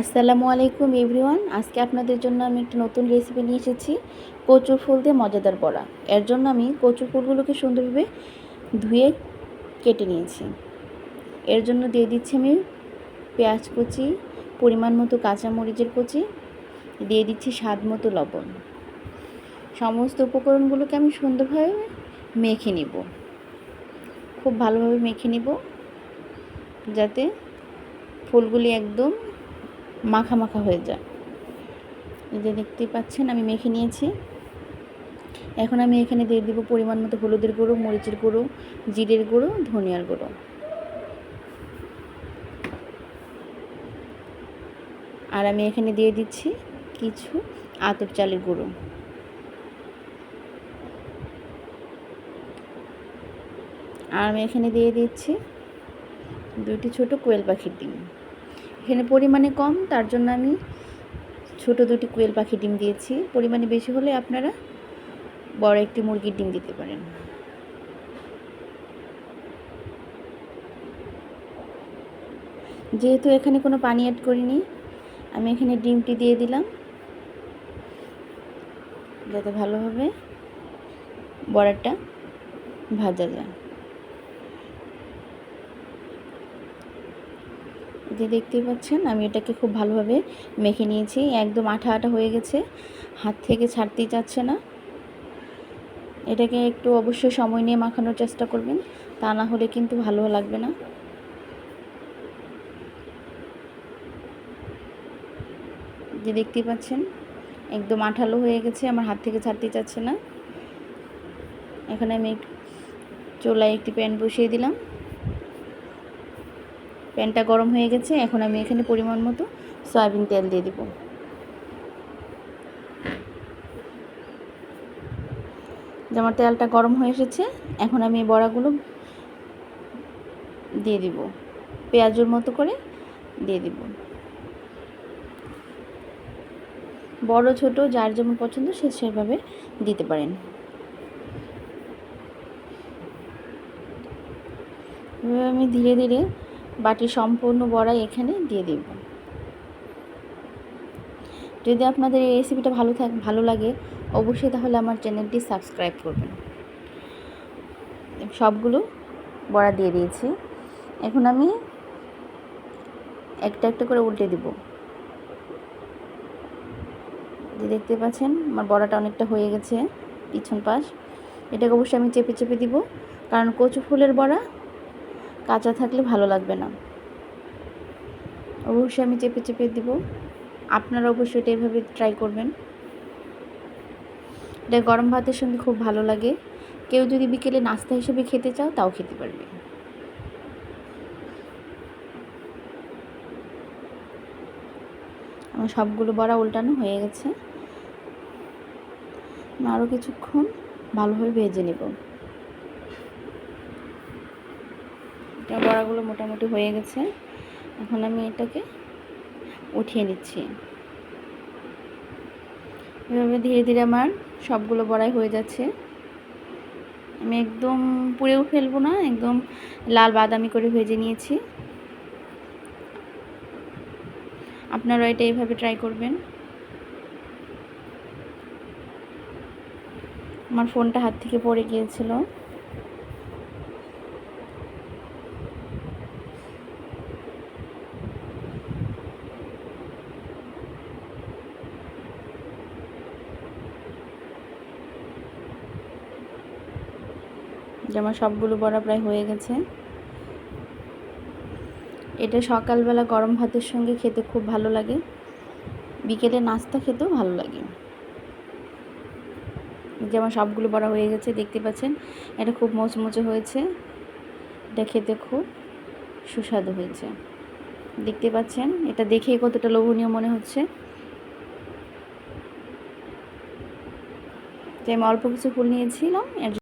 আসসালামু আলাইকুম এভরিওয়ান। আজকে আপনাদের জন্য আমি একটা নতুন রেসিপি নিয়ে এসেছি। কচুর ফুল দিয়ে মজাদার বড়া। এর জন্য আমি কচুর ফুলগুলোকে সুন্দরভাবে ধুয়ে কেটে নিয়েছি। এর জন্য দিয়ে দিচ্ছি আমি পেঁয়াজ কুচি, পরিমাণ মতো কাঁচা মরিচের কুচি, দিয়ে দিচ্ছি স্বাদ মতো লবণ। সমস্ত উপকরণগুলোকে আমি সুন্দরভাবে মেখে নিব। খুব ভালোভাবে মেখে নিব, যাতে ফুলগুলি একদম মাখা মাখা হয়ে যায়। এই যে দেখতেই পাচ্ছেন, আমি মেখে নিয়েছি। এখন আমি এখানে দিয়ে দেবো পরিমাণ মতো হলুদের গুঁড়ো, মরিচের গুঁড়ো, জিরের গুঁড়ো, ধনিয়ার গুঁড়ো। আর আমি এখানে দিয়ে দিচ্ছি কিছু আতপ চালের গুঁড়ো। আর আমি এখানে দিয়ে দিচ্ছি দুইটি ছোট কোয়েল পাখির ডিম। এখানে পরিমাণে কম, তার জন্য আমি ছোট দুটি কোয়েল পাখি ডিম দিয়েছি। পরিমাণে বেশি হলে আপনারা বড় একটি মুরগির ডিম দিতে পারেন। যেহেতু এখানে কোনো পানি অ্যাড করিনি, আমি এখানে ডিমটি দিয়ে দিলাম। যাতে ভালোভাবে বড়াটা ভাজা যায়। যে দেখতেই পাচ্ছেন, আমি এটাকে খুব ভালোভাবে মেখে নিয়েছি। একদম আঠা আঠা হয়ে গেছে। হাত থেকে ছাড়তেই চাচ্ছে না। এটাকে একটু অবশ্যই সময় নিয়ে মাখানোর চেষ্টা করবেন, তা না হলে কিন্তু ভালো লাগবে না। যে দেখতেই পাচ্ছেন, একদম আঠালো হয়ে গেছে, আমার হাত থেকে ছাড়তেই চাচ্ছে না। এখানে আমি চোলায় একটি প্যান বসিয়ে দিলাম। প্যানটা গরম হয়ে গেছে, এখন আমি এখানে পরিমাণ মতো সয়াবিন তেল দিয়ে দেব। আমার তেলটা গরম হয়ে এসেছে, এখন আমি এই বড়াগুলো দিয়ে দিব। পেঁয়াজের মতো করে দিয়ে দিব। বড়, ছোট, যার যেমন পছন্দ সে সেভাবে দিতে পারেন। আমি ধীরে ধীরে বাটি সম্পূর্ণ বড়াই এখানে দিয়ে দেব। যদি আপনাদের এই রেসিপিটা ভালো থাক, ভালো লাগে, অবশ্যই তাহলে আমার চ্যানেলটি সাবস্ক্রাইব করবেন। সবগুলো বড়া দিয়ে দিয়েছি। এখন আমি একটা একটা করে উল্টে দিব। যে দেখতে পাচ্ছেন, আমার বড়াটা অনেকটা হয়ে গেছে পিছন পাশ। এটাকে অবশ্যই আমি চেপে চেপে দিব, কারণ কচু ফুলের বড়া কাঁচা থাকলে ভালো লাগবে না। অবশ্যই আমি চেপে চেপে দিব। আপনারা অবশ্যই এটা এভাবে ট্রাই করবেন। এটা গরম ভাতের সঙ্গে খুব ভালো লাগে। কেউ যদি বিকেলে নাস্তা হিসেবে খেতে চাও, তাও খেতে পারবে। আমার সবগুলো বড়া উল্টানো হয়ে গেছে। আরও কিছুক্ষণ ভালোভাবে ভেজে নেব। এটা বড়াগুলো মোটামুটি হয়ে গেছে। এখন আমি এটাকে উঠিয়ে নিচ্ছি। এভাবে ধীরে ধীরে আমার সবগুলো বড়াই হয়ে যাচ্ছে। আমি একদম পুড়েও ফেলব না, একদম লাল বাদামি করে ভেজে নিয়েছি। আপনারা এটা এইভাবে ট্রাই করবেন। আমার ফোনটা হাত থেকে পড়ে গিয়েছিল। যে আমার সবগুলো বড়া প্রায় হয়ে গেছে। এটা সকালবেলা গরম ভাতের সঙ্গে খেতে খুব ভালো লাগে। বিকেলে নাস্তা খেতেও ভালো লাগে। যে আমার সবগুলো বড়া হয়ে গেছে, দেখতে পাচ্ছেন? এটা খুব মোচমোচে হয়েছে। এটা খেতে খুব সুস্বাদু হয়েছে। দেখতে পাচ্ছেন? এটা দেখেই কতটা লোভনীয় মনে হচ্ছে। যে আমি অল্প কিছু ফুল নিয়েছিলাম, এর